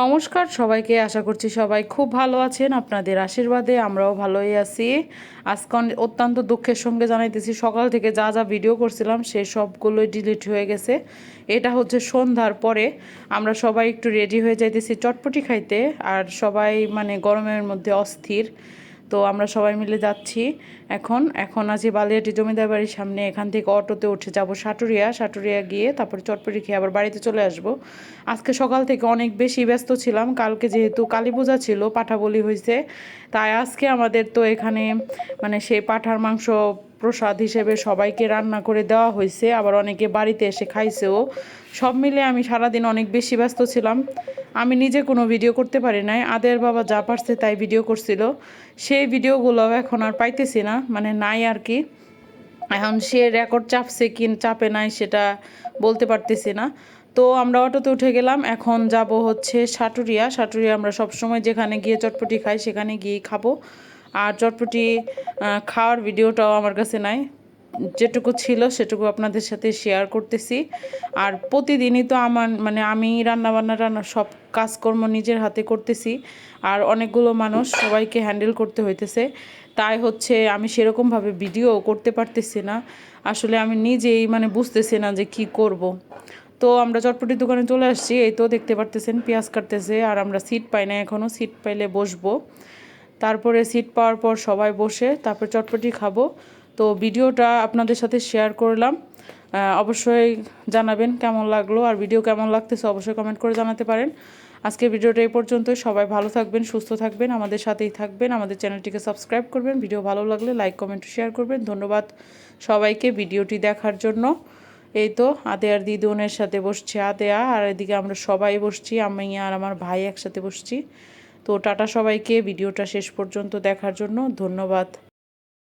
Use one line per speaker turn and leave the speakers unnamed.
নমস্কার, সবাইকে আশা করছি সবাই খুব ভালো আছেন। আপনাদের আশীর্বাদে আমরাও ভালোই আছি। আজকে অত্যন্ত দুঃখের সঙ্গে জানাইতেছি, সকাল থেকে যা যা ভিডিও করছিলাম, সে সবগুলোই ডিলিট হয়ে গেছে। এটা হচ্ছে সন্ধ্যার পরে। আমরা সবাই একটু রেডি হয়ে যাইতেছি চটপটি খাইতে, আর সবাই মানে গরমের মধ্যে অস্থির। তো আমরা সবাই মিলে যাচ্ছি এখন। এখন আছি বালিয়াটি জমিদার বাড়ির সামনে। এখান থেকে অটোতে উঠে যাব সাটুরিয়া। সাটুরিয়া গিয়ে তারপরে চটপটি খেয়ে আবার বাড়িতে চলে আসব। আজকে সকাল থেকে অনেক বেশি ব্যস্ত ছিলাম। কালকে যেহেতু কালী পূজা ছিল পাঠা বলি হয়েছে তাই আজকে আমাদের তো এখানে মানে সেই পাঠার মাংস প্রসাদ হিসেবে সবাইকে রান্না করে দেওয়া হয়েছে, আবার অনেকে বাড়িতে এসে খাইছেও। সব মিলে আমি সারাদিন অনেক বেশি ব্যস্ত ছিলাম। আমি নিজে কোনো ভিডিও করতে পারি নাই, আদের বাবা যা পারছে তাই ভিডিও করছিল। সেই ভিডিওগুলো এখন আর পাইতেছি না মানে নাই আর কি। এখন সে রেকর্ড চাপছে কি চাপে নাই সেটা বলতে পারতেছি না। তো আমরা অটোতে উঠে গেলাম, এখন যাব হচ্ছে সাটুরিয়া। সাটুরিয়া আমরা সবসময় যেখানে গিয়ে চটপটি খাই সেখানে গিয়ে খাব। আর চটপটি খাওয়ার ভিডিওটাও আমার কাছে নাই। যেটুকু ছিল সেটুকু আপনাদের সাথে শেয়ার করতেছি। আর প্রতিদিনই তো আমার মানে আমি রান্না বান্না রান্না সব কাজকর্ম নিজের হাতে করতেছি। আর অনেকগুলো মানুষ সবাইকে হ্যান্ডেল করতে হইতেছে। তাই হচ্ছে আমি সেরকমভাবে ভিডিও করতে পারতেছি না। আসলে আমি নিজেই মানে বুঝতেছি না যে কি করব। তো আমরা চটপটির দোকানে চলে আসছি। এই তো দেখতে পারতেছেন, পেঁয়াজ কাটতেছে। আর আমরা সিট পাই না এখনও সিট পাইলে বসবো। তারপরে সিট পাওয়ার পর সবাই বসে তারপর চটপটি খাব। তো ভিডিওটা আপনাদের সাথে শেয়ার করলাম। অবশ্যই জানাবেন কেমন লাগল আর ভিডিও কেমন লাগতেছে অবশ্যই কমেন্ট করে জানাতে পারেন। আজকে ভিডিওটা এই পর্যন্তই। সবাই ভালো থাকবেন, সুস্থ থাকবেন, আমাদের সাথেই থাকবেন। আমাদের চ্যানেলটিকে সাবস্ক্রাইব করবেন। ভিডিও ভালো লাগলে লাইক কমেন্ট শেয়ার করবেন। ধন্যবাদ সবাইকে ভিডিওটি দেখার জন্য। এই তো আদে আদেয়ার দিদুনের সাথে বসছে। আদেয়া আর এদিকে আমরা সবাই বসছি। আমি আর আমার ভাই একসাথে বসছি। তো টাটা সবাইকে ভিডিওটা শেষ পর্যন্ত দেখার জন্য ধন্যবাদ।